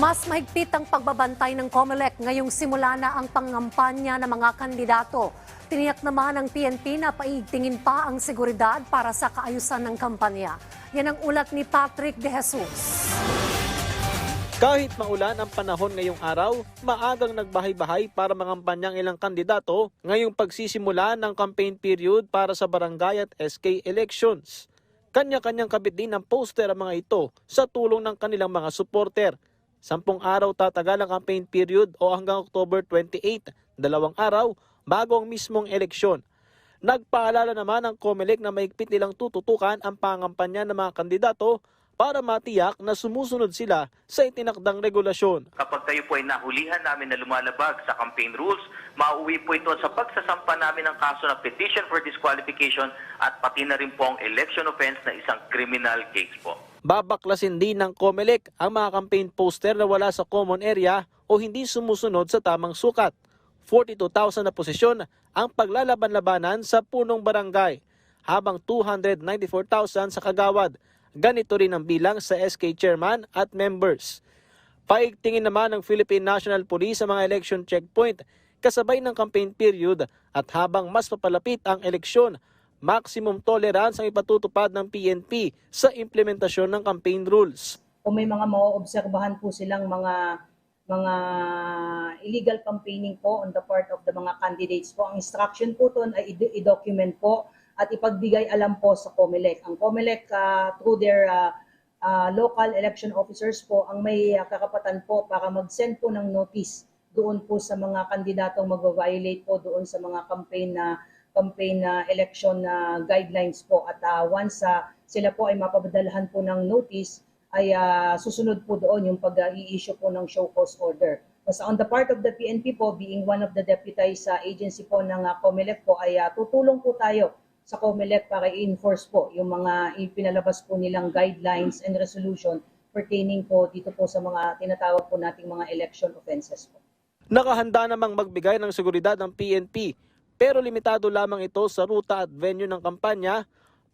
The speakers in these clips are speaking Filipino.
Mas mahigpit ang pagbabantay ng COMELEC ngayong simula na ang pangampanya ng mga kandidato. Tiniyak naman ng PNP na paigtingin pa ang seguridad para sa kaayusan ng kampanya. Yan ang ulat ni Patrick De Jesus. Kahit maulan ang panahon ngayong araw, maagang nagbahay-bahay para mangampanyang ilang kandidato ngayong pagsisimula ng campaign period para sa barangay at SK elections. Kanya-kanyang kabit din ang poster ang mga ito sa tulong ng kanilang mga supporter. Sampung araw tatagal ang campaign period o hanggang October 28, dalawang araw bago ang mismong eleksyon. Nagpaalala naman ang COMELEC na maigpit nilang tututukan ang pangampanya ng mga kandidato para matiyak na sumusunod sila sa itinakdang regulasyon. Kapag kayo po ay nahulihan namin na lumalabag sa campaign rules, mauwi po ito sa pagsasampa namin ng kaso ng petition for disqualification at pati na rin po ang election offense na isang criminal case po. Babaklasin din ng COMELEC ang mga campaign poster na wala sa common area o hindi sumusunod sa tamang sukat. 42,000 na posisyon ang paglalaban-labanan sa punong barangay, habang 294,000 sa kagawad. Ganito rin ang bilang sa SK chairman at members. Paigtingin naman ng Philippine National Police sa mga election checkpoint kasabay ng campaign period at habang mas papalapit ang eleksyon, maximum tolerance ang ipatutupad ng PNP sa implementasyon ng campaign rules. kung may mga maoobserbahan po silang mga mga illegal campaigning po on the part of the mga candidates po. Ang instruction po doon ay i-document po at ipagbigay alam po sa COMELEC. Ang COMELEC uh, through their uh, uh, local election officers po ang may uh, karapatan po para mag-send po ng notice doon po sa mga kandidatong mag-violate po doon sa mga campaign na campaign na election na guidelines po at uh, once uh, sila po ay mapapadalahan po ng notice ay ah, susunod po doon yung pag-i-issue po ng show cause order. Basta on the part of the PNP po, being one of the deputized sa agency po ng uh, COMELEC po, ay ah, tutulong po tayo sa COMELEC para i-enforce po yung mga ipinalabas po nilang guidelines and resolution pertaining po dito po sa mga tinatawag po nating mga election offenses po. Nakahanda namang magbigay ng seguridad ng PNP pero limitado lamang ito sa ruta at venue ng kampanya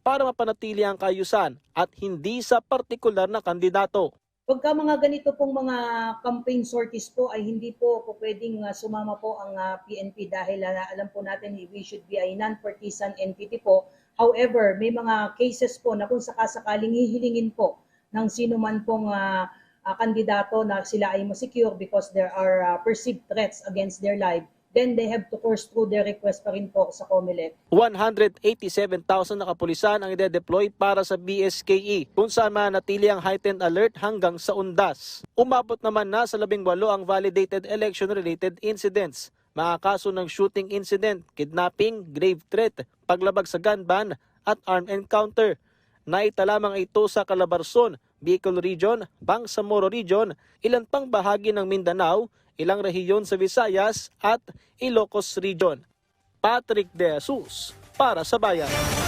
para mapanatili ang kayusan at hindi sa partikular na kandidato. Pagka mga ganito pong mga campaign sorties po ay hindi po, po pwedeng uh, sumama po ang PNP dahil uh, alam po natin we should be a non-partisan entity po. However, may mga cases po na kung sakasakaling hihilingin po ng sino man pong uh, uh, kandidato na sila ay masecure because there are uh, perceived threats against their life, then they have to course through their request pa rin po sa COMELEC. 187,000 na kapulisan ang ide-deploy para sa BSKE kung saan manatili ang heightened alert hanggang sa undas. Umabot naman na sa 18 ang validated election-related incidents. Mga kaso ng shooting incident, kidnapping, grave threat, paglabag sa gun ban at armed encounter. Naita lamang ito sa Calabarzon, Bicol Region, Bangsamoro Region, ilan pang bahagi ng Mindanao, ilang rehiyon sa Visayas at Ilocos Region. Patrick De Jesus para sa Bayan.